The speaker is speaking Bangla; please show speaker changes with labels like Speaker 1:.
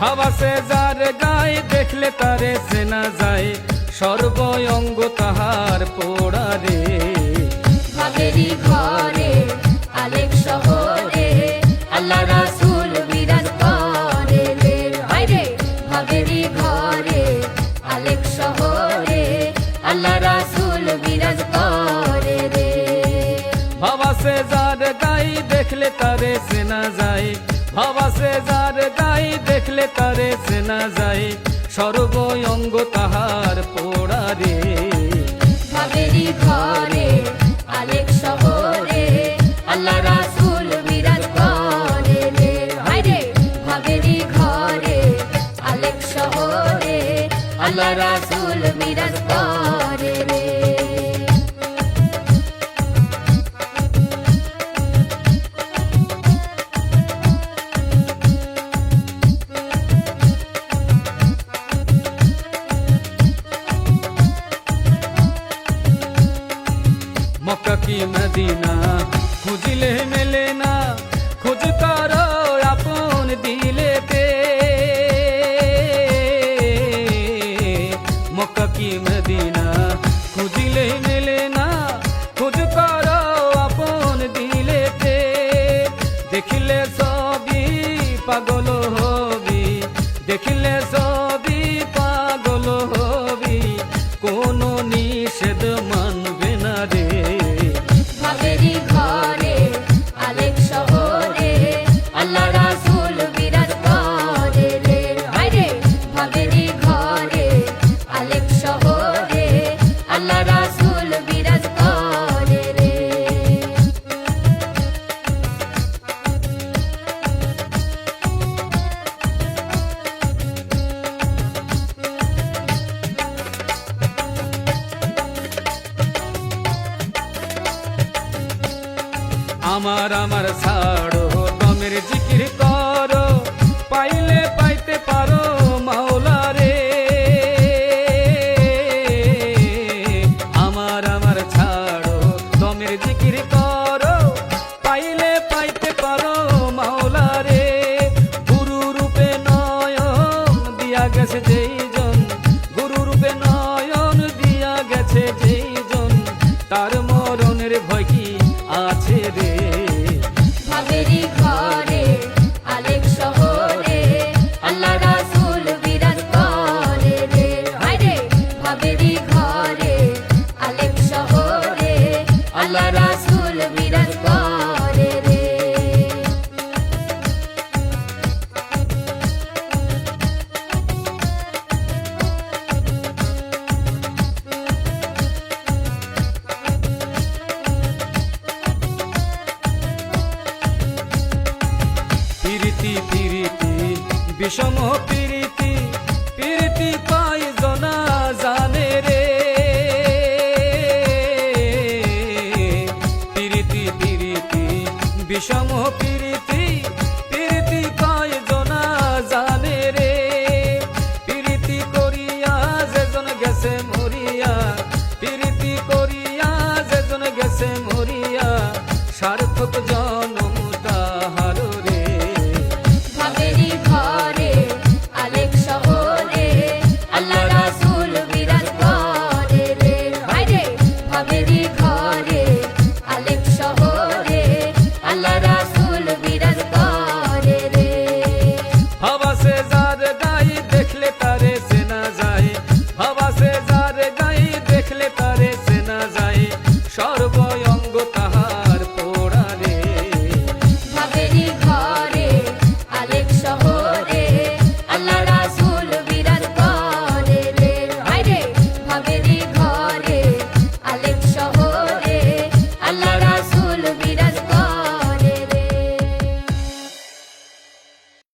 Speaker 1: ভাবাসে যার গায়ে দেখলে তারে সেনা যায়। সর্বঙ্গ তাহার পোড়া রে।
Speaker 2: ভাবেরি ঘরে আলেক শহরে আল্লাহ রাসূল বিরাজ করে রে। হায় রে ভাবেরি ঘরে আলেক শহরে আল্লাহ রাসূল বিরাজ করে রে।
Speaker 1: ভাবাসে যার গায়ে দেখলে তারে সেনা যায়। ভাবাসে যার গায়ে দেখলে তারে সেনা যায়। সর্বঙ্গ তাহার পোড়া মক্কা কি মদিনা? খুঁজিলে মেলে না খোঁজ কর আপন দিলেতে মক্কা কি মদিনা? আমার আমার ছাড়ো তমের জিকির করো, পাইলে পাইতে পারো মাওলা রে। আমার আমার ছাড়ো তমের জিকির করো, পাইলে পাইতে পারো মাওলা রে। গুরু রূপে নয়ন দিয়া গেছে যেইজন প্রীতি, বিষম প্রীতি প্রীতি পাই জনা জানে রে। প্রীতি প্রীতি, বিষম প্রীতি প্রীতি পাই জনা জানে রে। প্রীতি করিয়া যেজন গেছে মরিয়া, প্রীতি করিয়া যেজন গেছে মরিয়া, সার্থক জন